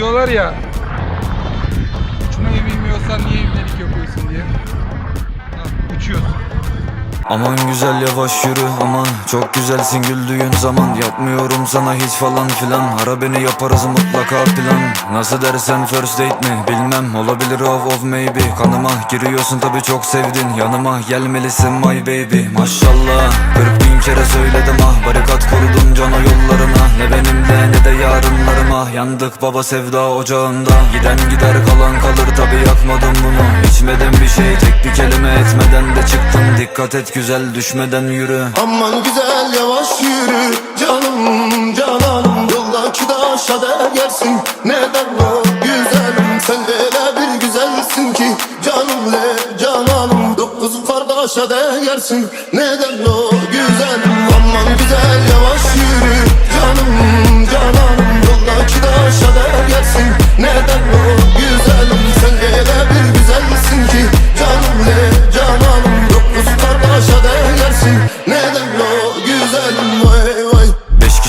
diyorlar ya. Uçmayı bilmiyorsan niye ibnelik yapıyorsun diye. Ha, uçuyorsun. Aman güzel yavaş yürü aman. Çok güzelsin güldüğün zaman. Yapmıyorum sana hiç falan filan. Ara beni yaparız mutlaka plan. Nasıl dersen first date mi? Bilmem. Olabilir of of maybe. Kanıma giriyorsun tabi çok sevdin. Yanıma gelmelisin my baby. Maşallah. 40 bin kere söyledim ah. Barikat kurdum cana yollarına yarınlarıma Yandık baba sevda ocağında. Giden gider kalan kalır tabi yakmadım bunu. İçmedim bir şey tek bir kelime etmeden de çıktım. Dikkat et güzel düşmeden yürü. Aman güzel yavaş yürü. Canım cananım Yoldaki taşa değersin neden o güzelim Sen de öyle bir güzelsin ki. Canım le cananım Dokuz kardeşe değersin neden o güzelim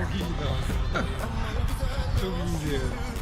저기, 저기 이제.